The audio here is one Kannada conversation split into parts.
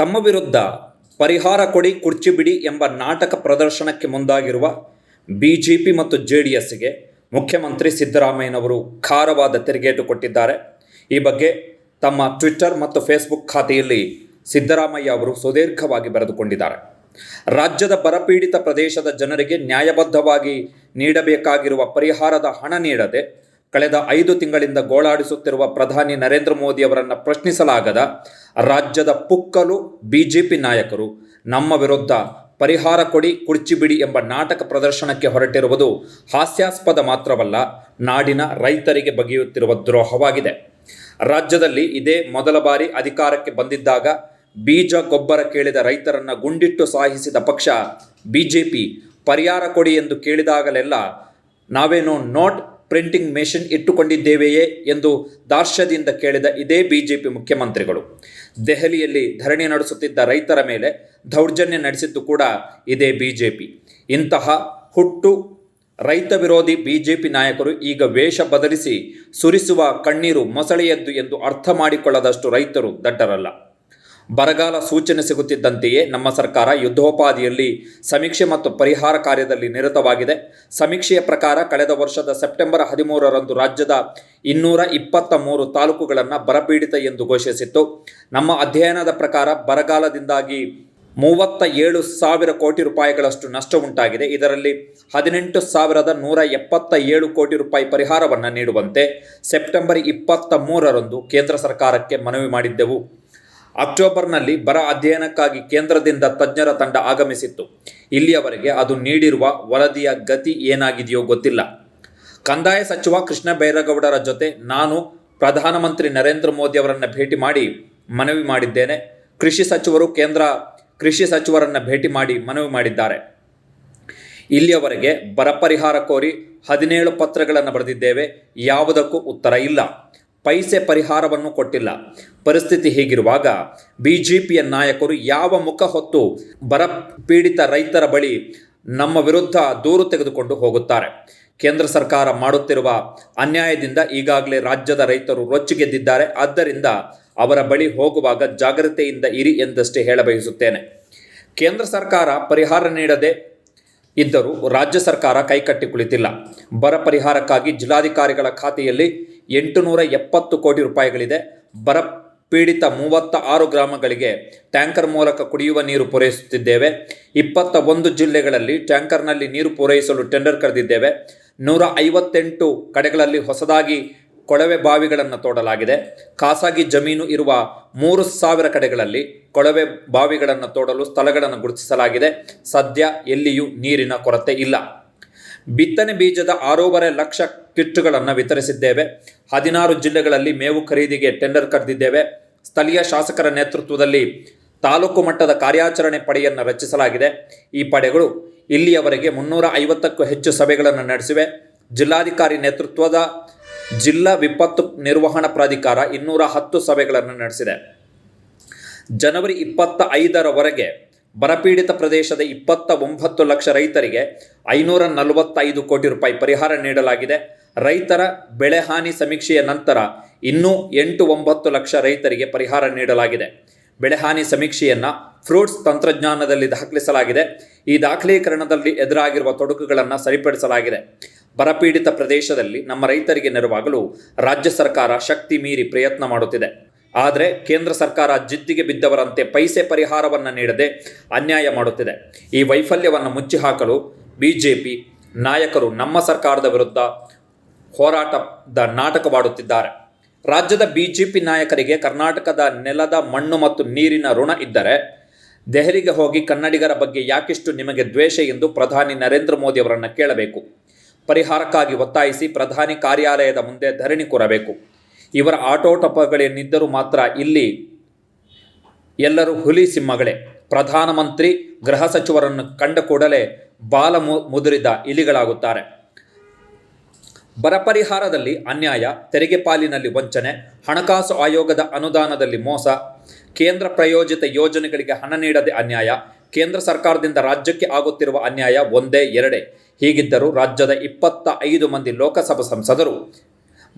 ತಮ್ಮ ವಿರುದ್ಧ ಪರಿಹಾರ ಕೊಡಿ, ಕುರ್ಚಿ ಬಿಡಿ ಎಂಬ ನಾಟಕ ಪ್ರದರ್ಶನಕ್ಕೆ ಮುಂದಾಗಿರುವ ಬಿಜೆಪಿ ಮತ್ತು ಜೆ ಡಿ ಎಸ್ಗೆ ಮುಖ್ಯಮಂತ್ರಿ ಸಿದ್ದರಾಮಯ್ಯನವರು ಖಾರವಾದ ತಿರುಗೇಟು ಕೊಟ್ಟಿದ್ದಾರೆ. ಈ ಬಗ್ಗೆ ತಮ್ಮ ಟ್ವಿಟ್ಟರ್ ಮತ್ತು ಫೇಸ್ಬುಕ್ ಖಾತೆಯಲ್ಲಿ ಸಿದ್ದರಾಮಯ್ಯ ಅವರು ಸುದೀರ್ಘವಾಗಿ ಬರೆದುಕೊಂಡಿದ್ದಾರೆ. ರಾಜ್ಯದ ಬರಪೀಡಿತ ಪ್ರದೇಶದ ಜನರಿಗೆ ನ್ಯಾಯಬದ್ಧವಾಗಿ ನೀಡಬೇಕಾಗಿರುವ ಪರಿಹಾರದ ಹಣ ನೀಡದೆ ಕಳೆದ ಐದು ತಿಂಗಳಿಂದ ಗೋಳಾಡಿಸುತ್ತಿರುವ ಪ್ರಧಾನಿ ನರೇಂದ್ರ ಮೋದಿ ಅವರನ್ನು ಪ್ರಶ್ನಿಸಲಾಗದ ರಾಜ್ಯದ ಪುಕ್ಕಲು ಬಿಜೆಪಿ ನಾಯಕರು, ನಮ್ಮ ವಿರುದ್ಧ ಪರಿಹಾರ ಕೊಡಿ ಕುರ್ಚಿ ಬಿಡಿ ಎಂಬ ನಾಟಕ ಪ್ರದರ್ಶನಕ್ಕೆ ಹೊರಟಿರುವುದು ಹಾಸ್ಯಾಸ್ಪದ ಮಾತ್ರವಲ್ಲ, ನಾಡಿನ ರೈತರಿಗೆ ಬಗೆಯುತ್ತಿರುವ ದ್ರೋಹವಾಗಿದೆ. ರಾಜ್ಯದಲ್ಲಿ ಇದೇ ಮೊದಲ ಬಾರಿ ಅಧಿಕಾರಕ್ಕೆ ಬಂದಿದ್ದಾಗ ಬೀಜ ಗೊಬ್ಬರ ಕೇಳಿದ ರೈತರನ್ನ ಗುಂಡಿಟ್ಟು ಸಾಹಿಸಿದ ಪಕ್ಷ ಬಿಜೆಪಿ, ಪರಿಹಾರ ಕೊಡಿ ಎಂದು ಕೇಳಿದಾಗಲೆಲ್ಲ ನಾವೇನು ನೋಟ್ ಪ್ರಿಂಟಿಂಗ್ ಮೆಷಿನ್ ಇಟ್ಟುಕೊಂಡಿದ್ದೇವೆಯೇ ಎಂದು ದಾರ್ಶ್ಯದಿಂದ ಕೇಳಿದ ಇದೇ ಬಿಜೆಪಿ ಮುಖ್ಯಮಂತ್ರಿಗಳು. ದೆಹಲಿಯಲ್ಲಿ ಧರಣಿ ನಡೆಸುತ್ತಿದ್ದ ರೈತರ ಮೇಲೆ ದೌರ್ಜನ್ಯ ನಡೆಸಿದ್ದು ಕೂಡ ಇದೇ ಬಿಜೆಪಿ. ಇಂತಹ ಹುಟ್ಟು ರೈತ ವಿರೋಧಿ ಬಿಜೆಪಿ ನಾಯಕರು ಈಗ ವೇಷ ಬದಲಿಸಿ ಸುರಿಸುವ ಕಣ್ಣೀರು ಮೊಸಳೆಯದ್ದು ಎಂದು ಅರ್ಥ ಮಾಡಿಕೊಳ್ಳದಷ್ಟು ರೈತರು ದಡ್ಡರಲ್ಲ. ಬರಗಾಲ ಸೂಚನೆ ಸಿಗುತ್ತಿದ್ದಂತೆಯೇ ನಮ್ಮ ಸರ್ಕಾರ ಯುದ್ಧೋಪಾದಿಯಲ್ಲಿ ಸಮೀಕ್ಷೆ ಮತ್ತು ಪರಿಹಾರ ಕಾರ್ಯದಲ್ಲಿ ನಿರತವಾಗಿದೆ. ಸಮೀಕ್ಷೆಯ ಪ್ರಕಾರ ಕಳೆದ ವರ್ಷದ ಸೆಪ್ಟೆಂಬರ್ ಹದಿಮೂರರಂದು ರಾಜ್ಯದ ಇನ್ನೂರ ಇಪ್ಪತ್ತ ಮೂರು ತಾಲೂಕುಗಳನ್ನು ಬರಪೀಡಿತ ಎಂದು ಘೋಷಿಸಿತ್ತು. ನಮ್ಮ ಅಧ್ಯಯನದ ಪ್ರಕಾರ ಬರಗಾಲದಿಂದಾಗಿ ಮೂವತ್ತ ಏಳು ಸಾವಿರ ಕೋಟಿ ರೂಪಾಯಿಗಳಷ್ಟು ನಷ್ಟ ಉಂಟಾಗಿದೆ ಇದರಲ್ಲಿ ಹದಿನೆಂಟು ಸಾವಿರದ ನೂರ ಎಪ್ಪತ್ತ ಏಳು ಕೋಟಿ ರೂಪಾಯಿ ಪರಿಹಾರವನ್ನು ನೀಡುವಂತೆ ಸೆಪ್ಟೆಂಬರ್ ಇಪ್ಪತ್ತ ಮೂರರಂದು ಕೇಂದ್ರ ಸರ್ಕಾರಕ್ಕೆ ಮನವಿ ಮಾಡಿದ್ದೆವು. ಅಕ್ಟೋಬರ್ನಲ್ಲಿ ಬರ ಅಧ್ಯಯನಕ್ಕಾಗಿ ಕೇಂದ್ರದಿಂದ ತಜ್ಞರ ತಂಡ ಆಗಮಿಸಿತ್ತು. ಇಲ್ಲಿಯವರೆಗೆ ಅದು ನೀಡಿರುವ ವರದಿಯ ಗತಿ ಏನಾಗಿದೆಯೋ ಗೊತ್ತಿಲ್ಲ. ಕಂದಾಯ ಸಚಿವ ಕೃಷ್ಣ ಬೈರೇಗೌಡರ ಜೊತೆ ನಾನು ಪ್ರಧಾನಮಂತ್ರಿ ನರೇಂದ್ರ ಮೋದಿ ಅವರನ್ನು ಭೇಟಿ ಮಾಡಿ ಮನವಿ ಮಾಡಿದ್ದೇನೆ. ಕೃಷಿ ಸಚಿವರು ಕೇಂದ್ರ ಕೃಷಿ ಸಚಿವರನ್ನು ಭೇಟಿ ಮಾಡಿ ಮನವಿ ಮಾಡಿದ್ದಾರೆ. ಇಲ್ಲಿಯವರೆಗೆ ಬರ ಪರಿಹಾರ ಕೋರಿ ಹದಿನೇಳು ಪತ್ರಗಳನ್ನು ಬರೆದಿದ್ದೇವೆ. ಯಾವುದಕ್ಕೂ ಉತ್ತರ ಇಲ್ಲ. ಪೈಸೆ ಪರಿಹಾರವನ್ನು ಕೊಟ್ಟಿಲ್ಲ. ಪರಿಸ್ಥಿತಿ ಹೀಗಿರುವಾಗ ಬಿಜೆಪಿಯ ನಾಯಕರು ಯಾವ ಮುಖ ಹೊತ್ತು ಬರ ಪೀಡಿತ ರೈತರ ಬಳಿ ನಮ್ಮ ವಿರುದ್ಧ ದೂರು ತೆಗೆದುಕೊಂಡು ಹೋಗುತ್ತಾರೆ. ಕೇಂದ್ರ ಸರ್ಕಾರ ಮಾಡುತ್ತಿರುವ ಅನ್ಯಾಯದಿಂದ ಈಗಾಗಲೇ ರಾಜ್ಯದ ರೈತರು ರೊಚ್ಚಿಗೆದ್ದಿದ್ದಾರೆ. ಆದ್ದರಿಂದ ಅವರ ಬಳಿ ಹೋಗುವಾಗ ಜಾಗ್ರತೆಯಿಂದ ಇರಿ ಎಂದಷ್ಟೇ ಹೇಳಬಯಸುತ್ತೇನೆ. ಕೇಂದ್ರ ಸರ್ಕಾರ ಪರಿಹಾರ ನೀಡದೆ ಇದ್ದರೂ ರಾಜ್ಯ ಸರ್ಕಾರ ಕೈಕಟ್ಟಿ ಕುಳಿತಿಲ್ಲ. ಬರ ಪರಿಹಾರಕ್ಕಾಗಿ ಜಿಲ್ಲಾಧಿಕಾರಿಗಳ ಖಾತೆಯಲ್ಲಿ ಎಂಟುನೂರ ಎಪ್ಪತ್ತು ಕೋಟಿ ರೂಪಾಯಿಗಳಿದೆ. ಬರ ಪೀಡಿತ ಮೂವತ್ತ ಆರು ಗ್ರಾಮಗಳಿಗೆ ಟ್ಯಾಂಕರ್ ಮೂಲಕ ಕುಡಿಯುವ ನೀರು ಪೂರೈಸುತ್ತಿದ್ದೇವೆ. ಇಪ್ಪತ್ತ ಒಂದು ಜಿಲ್ಲೆಗಳಲ್ಲಿ ಟ್ಯಾಂಕರ್ನಲ್ಲಿ ನೀರು ಪೂರೈಸಲು ಟೆಂಡರ್ ಕರೆದಿದ್ದೇವೆ. ನೂರ ಐವತ್ತೆಂಟು ಕಡೆಗಳಲ್ಲಿ ಹೊಸದಾಗಿ ಕೊಳವೆ ಬಾವಿಗಳನ್ನು ತೋಡಲಾಗಿದೆ. ಖಾಸಗಿ ಜಮೀನು ಇರುವ ಮೂರು ಸಾವಿರ ಕಡೆಗಳಲ್ಲಿ ಕೊಳವೆ ಬಾವಿಗಳನ್ನು ತೋಡಲು ಸ್ಥಳಗಳನ್ನು ಗುರುತಿಸಲಾಗಿದೆ. ಸದ್ಯ ಎಲ್ಲಿಯೂ ನೀರಿನ ಕೊರತೆ ಇಲ್ಲ. ಬಿತ್ತನೆ ಬೀಜದ ಆರೂವರೆ ಲಕ್ಷ ಕಿಟ್ಗಳನ್ನು ವಿತರಿಸಿದ್ದೇವೆ. ಹದಿನಾರು ಜಿಲ್ಲೆಗಳಲ್ಲಿ ಮೇವು ಖರೀದಿಗೆ ಟೆಂಡರ್ ಕರೆದಿದ್ದೇವೆ. ಸ್ಥಳೀಯ ಶಾಸಕರ ನೇತೃತ್ವದಲ್ಲಿ ತಾಲೂಕು ಮಟ್ಟದ ಕಾರ್ಯಾಚರಣೆ ಪಡೆಯನ್ನು ರಚಿಸಲಾಗಿದೆ. ಈ ಪಡೆಗಳು ಇಲ್ಲಿಯವರೆಗೆ ಮುನ್ನೂರ ಐವತ್ತಕ್ಕೂ ಹೆಚ್ಚು ಸಭೆಗಳನ್ನು ನಡೆಸಿವೆ. ಜಿಲ್ಲಾಧಿಕಾರಿ ನೇತೃತ್ವದ ಜಿಲ್ಲಾ ವಿಪತ್ತು ನಿರ್ವಹಣಾ ಪ್ರಾಧಿಕಾರ ಇನ್ನೂರ ಹತ್ತು ಸಭೆಗಳನ್ನು ನಡೆಸಿದೆ. ಜನವರಿ ಇಪ್ಪತ್ತ ಐದರವರೆಗೆ ಬರಪೀಡಿತ ಪ್ರದೇಶದ ಇಪ್ಪತ್ತ ಒಂಬತ್ತು ಲಕ್ಷ ರೈತರಿಗೆ ಐನೂರ ನಲವತ್ತೈದು ಕೋಟಿ ರೂಪಾಯಿ ಪರಿಹಾರ ನೀಡಲಾಗಿದೆ. ರೈತರ ಬೆಳೆ ಹಾನಿ ಸಮೀಕ್ಷೆಯ ನಂತರ ಇನ್ನೂ ಎಂಟು ಒಂಬತ್ತು ಲಕ್ಷ ರೈತರಿಗೆ ಪರಿಹಾರ ನೀಡಲಾಗಿದೆ. ಬೆಳೆಹಾನಿ ಸಮೀಕ್ಷೆಯನ್ನು ಫ್ರೂಟ್ಸ್ ತಂತ್ರಜ್ಞಾನದಲ್ಲಿ ದಾಖಲಿಸಲಾಗಿದೆ. ಈ ದಾಖಲೀಕರಣದಲ್ಲಿ ಎದುರಾಗಿರುವ ತೊಡಕುಗಳನ್ನು ಸರಿಪಡಿಸಲಾಗಿದೆ. ಬರಪೀಡಿತ ಪ್ರದೇಶದಲ್ಲಿ ನಮ್ಮ ರೈತರಿಗೆ ನೆರವಾಗಲು ರಾಜ್ಯ ಸರ್ಕಾರ ಶಕ್ತಿ ಮೀರಿ ಪ್ರಯತ್ನ ಮಾಡುತ್ತಿದೆ. ಆದರೆ ಕೇಂದ್ರ ಸರ್ಕಾರ ಜಿದ್ದಿಗೆ ಬಿದ್ದವರಂತೆ ಪೈಸೆ ಪರಿಹಾರವನ್ನು ನೀಡದೆ ಅನ್ಯಾಯ ಮಾಡುತ್ತಿದೆ. ಈ ವೈಫಲ್ಯವನ್ನು ಮುಚ್ಚಿ ಹಾಕಲು ಬಿಜೆಪಿ ನಾಯಕರು ನಮ್ಮ ಸರ್ಕಾರದ ವಿರುದ್ಧ ಹೋರಾಟದ ನಾಟಕವಾಡುತ್ತಿದ್ದಾರೆ. ರಾಜ್ಯದ ಬಿಜೆಪಿ ನಾಯಕರಿಗೆ ಕರ್ನಾಟಕದ ನೆಲದ ಮಣ್ಣು ಮತ್ತು ನೀರಿನ ಋಣ ಇದ್ದರೆ ದೆಹಲಿಗೆ ಹೋಗಿ ಕನ್ನಡಿಗರ ಬಗ್ಗೆ ಯಾಕಿಷ್ಟು ನಿಮಗೆ ದ್ವೇಷ ಎಂದು ಪ್ರಧಾನಿ ನರೇಂದ್ರ ಮೋದಿ ಅವರನ್ನು ಕೇಳಬೇಕು. ಪರಿಹಾರಕ್ಕಾಗಿ ಒತ್ತಾಯಿಸಿ ಪ್ರಧಾನಿ ಕಾರ್ಯಾಲಯದ ಮುಂದೆ ಧರಣಿ ಕೂರಬೇಕು. ಇವರ ಆಟೋಟಪಗಳೇನಿದ್ದರೂ ಮಾತ್ರ ಇಲ್ಲಿ ಎಲ್ಲರೂ ಹುಲಿ ಸಿಂಹಗಳೇ ಪ್ರಧಾನಮಂತ್ರಿ, ಗೃಹ ಸಚಿವರನ್ನು ಕಂಡ ಕೂಡಲೇ ಬಾಲ ಮುದುರಿದ ಇಲಿಗಳಾಗುತ್ತಾರೆ. ಬರ ಪರಿಹಾರದಲ್ಲಿ ಅನ್ಯಾಯ, ತೆರಿಗೆ ಪಾಲಿನಲ್ಲಿ ವಂಚನೆ, ಹಣಕಾಸು ಆಯೋಗದ ಅನುದಾನದಲ್ಲಿ ಮೋಸ, ಕೇಂದ್ರ ಪ್ರಾಯೋಜಿತ ಯೋಜನೆಗಳಿಗೆ ಹಣ ನೀಡದೆ ಅನ್ಯಾಯ, ಕೇಂದ್ರ ಸರ್ಕಾರದಿಂದ ರಾಜ್ಯಕ್ಕೆ ಆಗುತ್ತಿರುವ ಅನ್ಯಾಯ ಒಂದೇ ಎರಡೇ. ಹೀಗಿದ್ದರೂ ರಾಜ್ಯದ ಇಪ್ಪತ್ತ ಐದು ಮಂದಿ ಲೋಕಸಭಾ ಸಂಸದರು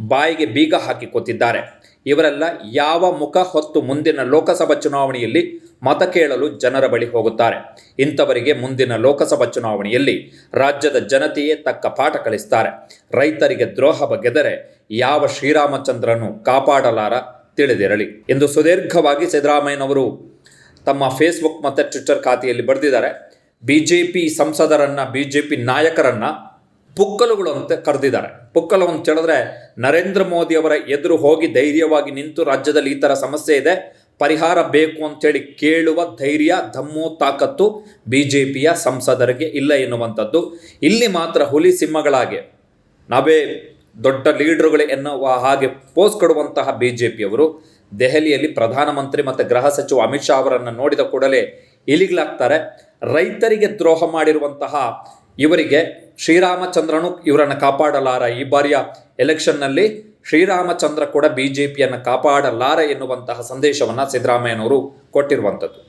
ಬಾಯಿಗೆ ಬೀಗ ಹಾಕಿಕೊತಿದ್ದಾರೆ ಇವರೆಲ್ಲ ಯಾವ ಮುಖ ಹೊತ್ತು ಮುಂದಿನ ಲೋಕಸಭಾ ಚುನಾವಣೆಯಲ್ಲಿ ಮತ ಕೇಳಲು ಜನರ ಬಳಿ ಹೋಗುತ್ತಾರೆ. ಇಂಥವರಿಗೆ ಮುಂದಿನ ಲೋಕಸಭಾ ಚುನಾವಣೆಯಲ್ಲಿ ರಾಜ್ಯದ ಜನತೆಯೇ ತಕ್ಕ ಪಾಠ ಕಲಿಸ್ತಾರೆ. ರೈತರಿಗೆ ದ್ರೋಹ ಬಗೆದರೆ ಯಾವ ಶ್ರೀರಾಮಚಂದ್ರನು ಕಾಪಾಡಲಾರ ತಿಳಿದಿರಲಿ. ಎಂದು ಸುದೀರ್ಘವಾಗಿ ಸಿದ್ದರಾಮಯ್ಯನವರು ತಮ್ಮ ಫೇಸ್ಬುಕ್ ಮತ್ತು ಟ್ವಿಟ್ಟರ್ ಖಾತೆಯಲ್ಲಿ ಬರೆದಿದ್ದಾರೆ. ಬಿ ಜೆ ಪಿ ಸಂಸದರನ್ನು ಬಿ ಜೆ ಪಿ ನಾಯಕರನ್ನು ಪುಕ್ಕಲುಗಳು ಅಂತ ಕರೆದಿದ್ದಾರೆ. ಪುಕ್ಕಲು ಅಂತ ಹೇಳಿದ್ರೆ ನರೇಂದ್ರ ಮೋದಿ ಅವರ ಎದುರು ಹೋಗಿ ಧೈರ್ಯವಾಗಿ ನಿಂತು ರಾಜ್ಯದಲ್ಲಿ ಈ ಥರ ಸಮಸ್ಯೆ ಇದೆ. ಪರಿಹಾರ ಬೇಕು ಅಂತೇಳಿ ಕೇಳುವ ಧೈರ್ಯ ದಮ್ಮು ತಾಕತ್ತು ಬಿ ಜೆ ಪಿಯ ಸಂಸದರಿಗೆ ಇಲ್ಲ ಎನ್ನುವಂಥದ್ದು. ಇಲ್ಲಿ ಮಾತ್ರ ಹುಲಿ ಸಿಂಹಗಳಾಗೆ ನಾವೇ ದೊಡ್ಡ ಲೀಡರ್ಗಳು ಎನ್ನುವ ಹಾಗೆ ಪೋಸ್ ಕೊಡುವಂತಹ ಬಿ ಜೆ ಪಿಯವರು ದೆಹಲಿಯಲ್ಲಿ ಪ್ರಧಾನಮಂತ್ರಿ ಮತ್ತು ಗೃಹ ಸಚಿವ ಅಮಿತ್ ಶಾ ಅವರನ್ನು ನೋಡಿದ ಕೂಡಲೇ ಇಲಿಗ್ಲಾಗ್ತಾರೆ ರೈತರಿಗೆ ದ್ರೋಹ ಮಾಡಿರುವಂತಹ ಇವರಿಗೆ ಶ್ರೀರಾಮಚಂದ್ರನು ಇವರನ್ನು ಕಾಪಾಡಲಾರ. ಈ ಬಾರಿಯ ಎಲೆಕ್ಷನ್ನಲ್ಲಿ ಶ್ರೀರಾಮಚಂದ್ರ ಕೂಡ ಬಿ ಜೆ ಪಿಯನ್ನು ಕಾಪಾಡಲಾರ ಎನ್ನುವಂತಹ ಸಂದೇಶವನ್ನು ಸಿದ್ದರಾಮಯ್ಯನವರು ಕೊಟ್ಟಿರುವಂಥದ್ದು.